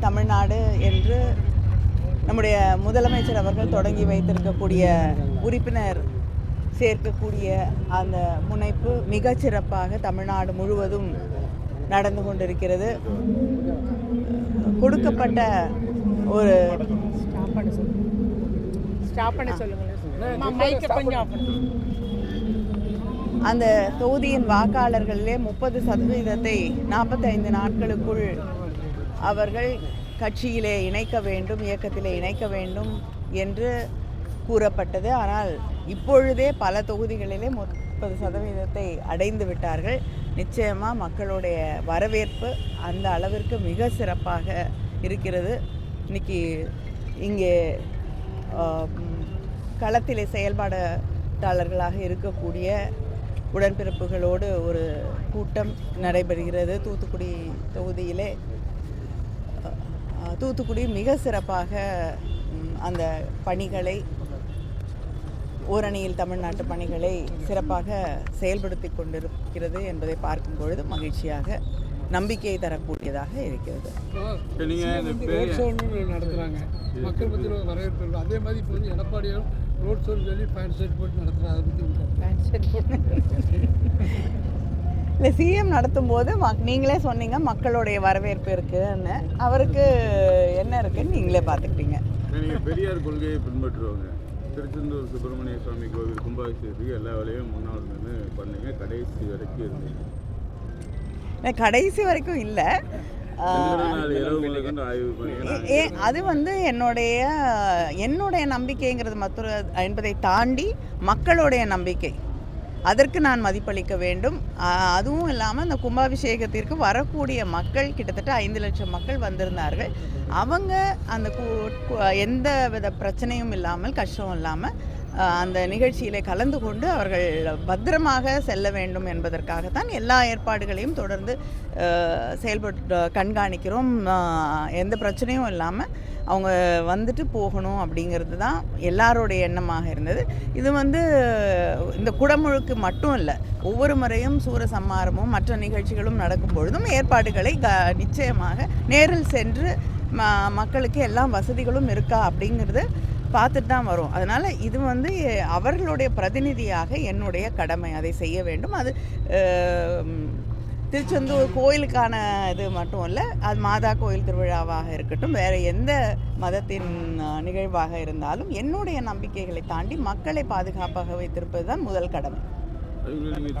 தமிழ்நாடு என்று நம்முடைய முதலமைச்சர் அவர்கள் தொடங்கி வைத்திருக்கக்கூடிய உறுப்பினர் சேர்க்கக்கூடிய அந்த முனைப்பு மிகச் சிறப்பாக தமிழ்நாடு முழுவதும் நடந்து கொண்டிருக்கிறது. கொடுக்கப்பட்ட ஒரு அந்த தொகுதியின் வாக்காளர்களிலே முப்பது சதவீதத்தை நாற்பத்தைந்து நாட்களுக்குள் அவர்கள் கட்சியிலே இணைக்க வேண்டும் இயக்கத்திலே இணைக்க வேண்டும் என்று கூறப்பட்டது. ஆனால் இப்பொழுதே பல தொகுதிகளிலே முப்பது சதவீதத்தை அடைந்து விட்டார்கள். நிச்சயமாக மக்களுடைய வரவேற்பு அந்த அளவிற்கு மிக சிறப்பாக இருக்கிறது. இன்னைக்கு இங்கே களத்திலே செயல்பாட்டாளர்களாக இருக்கக்கூடிய உடன்பிறப்புகளோடு ஒரு கூட்டம் நடைபெறுகிறது. தூத்துக்குடி தொகுதியிலே தூத்துக்குடி மிக சிறப்பாக அந்த பணிகளை ஓரணியில் தமிழ்நாட்டு பணிகளை சிறப்பாக செயல்படுத்தி கொண்டிருக்கிறது என்பதை பார்க்கும் பொழுது மகிழ்ச்சியாக நம்பிக்கையை தரக்கூடியதாக இருக்கிறது. ரோட் ஷோன்னு நடத்துகிறாங்க மக்கள் மத்தியில் வரவேற்பு அதே மாதிரி இப்போ வந்து எடப்பாடியும் ரோட் ஷோன்னு சொல்லி பேண்ட் ஷர்ட் போட்டு நடத்துகிறாங்க அதை பற்றி பேண்ட் ஷர்ட் போட்டு. இல்லை சிஎம் நடத்தும்போது மக் நீங்களே சொன்னீங்க மக்களுடைய வரவேற்பு இருக்குன்னு. அவருக்கு என்ன இருக்குன்னு நீங்களே பார்த்துக்கிட்டீங்க. பெரியார் கொள்கையை பின்பற்றுவாங்க. திருச்செந்தூர் சுப்பிரமணிய சுவாமி கோவில் கும்பாபிஷேகத்துக்கு எல்லா வேலையும் முன்னாள் நின்று பண்ணீங்க. கடைசி வரைக்கும் இருந்தீங்க. கடைசி வரைக்கும் இல்லை. அது வந்து என்னுடைய என்னுடைய நம்பிக்கைங்கிறது மற்றொரு என்பதை தாண்டி மக்களுடைய நம்பிக்கை. அதற்கு நான் மதிப்பளிக்க வேண்டும். அதுவும் இல்லாமல் அந்த கும்பாபிஷேகத்திற்கு வரக்கூடிய மக்கள் கிட்டத்தட்ட ஐந்து லட்சம் மக்கள் வந்திருந்தார்கள். அவங்க அந்த எந்த வித பிரச்சனையும் இல்லாமல் கஷ்டம் இல்லாமல் அந்த நிகழ்ச்சியிலே கலந்து கொண்டு அவர்கள் பத்திரமாக செல்ல வேண்டும் என்பதற்காகத்தான் எல்லா ஏற்பாடுகளையும் தொடர்ந்து செயல்பட்டு கண்காணிக்கிறோம். எந்த பிரச்சனையும் இல்லாமல் அவங்க வந்துட்டு போகணும் அப்படிங்கிறது தான் எல்லாருடைய எண்ணமாக இருந்தது. இது வந்து இந்த குடமுழுக்கு மட்டும் இல்லை ஒவ்வொரு முறையும் சூரசம்மாரமும் மற்ற நிகழ்ச்சிகளும் நடக்கும் பொழுதும் ஏற்பாடுகளை க நிச்சயமாக நேரில் சென்று ம மக்களுக்கு எல்லா வசதிகளும் இருக்கா அப்படிங்கிறது பார்த்துட்டு தான் வரும். அதனால் இது வந்து அவர்களுடைய பிரதிநிதியாக என்னுடைய கடமை. அதை செய்ய வேண்டும். அது திருச்செந்தூர் கோயிலுக்கான இது மட்டும் இல்லை அது மாதா கோயில் திருவிழாவாக இருக்கட்டும் வேறு எந்த மதத்தின் நிகழ்வாக இருந்தாலும் என்னுடைய நம்பிக்கைகளை தாண்டி மக்களை பாதுகாப்பாக வைத்திருப்பது தான் முதல் கடமை. அதுக்குள்ள நீங்க